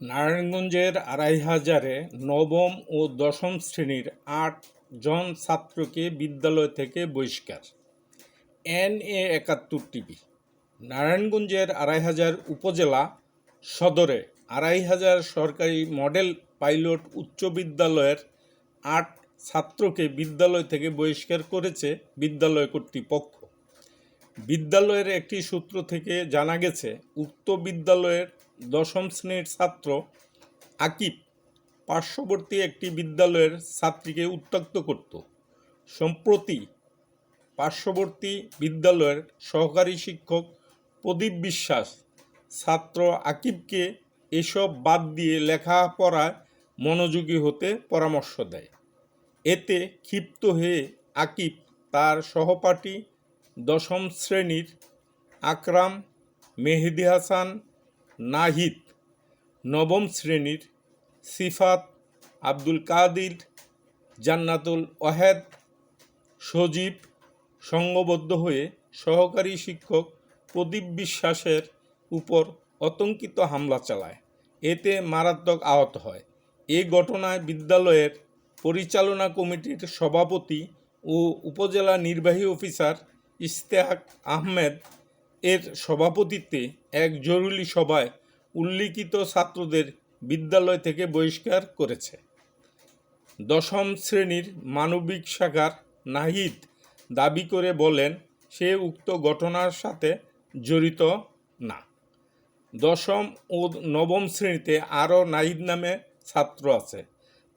নারায়ণগঞ্জের আড়াই হাজারে নবম ও দশম শ্রেণির আট জন ছাত্রকে বিদ্যালয় থেকে বহিষ্কার। এন এ একাত্তর টিভি। নারায়ণগঞ্জের আড়াই হাজার উপজেলা সদরে আড়াই হাজার সরকারি মডেল পাইলট উচ্চ বিদ্যালয়ের আট ছাত্রকে বিদ্যালয় থেকে বহিষ্কার করেছে বিদ্যালয় কর্তৃপক্ষ। বিদ্যালয়ের একটি সূত্র থেকে জানা গেছে, উক্ত বিদ্যালয়ের দশম শ্রেণির ছাত্র আকিব পার্শ্ববর্তী একটি বিদ্যালয়ের ছাত্রীকে উত্ত্যক্ত করত। সম্প্রতি পার্শ্ববর্তী বিদ্যালয়ের সহকারী শিক্ষক প্রদীপ বিশ্বাস ছাত্র আকিবকে এসব বাদ দিয়ে লেখাপড়ায় মনোযোগী হতে পরামর্শ দেয়। এতে ক্ষিপ্ত হয়ে আকিব তার সহপাঠী দশম শ্রেণির আকরাম মেহেদি হাসান নাহিদ, নবম শ্রেণির সিফাত আব্দুল কাদির, জান্নাতুল ওহেদ সজীব সংঘবদ্ধ হয়ে সহকারী শিক্ষক প্রদীপ বিশ্বাসের উপর অতঙ্কিত হামলা চালায়। এতে মারাত্মক আহত হয়। এ ঘটনায় বিদ্যালয়ের পরিচালনা কমিটির সভাপতি ও উপজেলা নির্বাহী অফিসার ইশতেহাক আহমেদ এর সভাপতিত্বে এক জরুরি সভায় উল্লিখিত ছাত্রদের বিদ্যালয় থেকে বহিষ্কার করেছে। দশম শ্রেণির মানবিক শাখার নাহিদ দাবি করে বলেন, সে উক্ত ঘটনার সাথে জড়িত না। দশম ও নবম শ্রেণীতে আরও নাহিদ নামে ছাত্র আছে।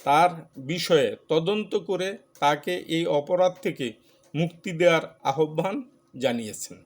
তার বিষয়ে তদন্ত করে তাকে এই অপরাধ থেকে মুক্তি দেওয়ার আহ্বান জানিয়েছেন।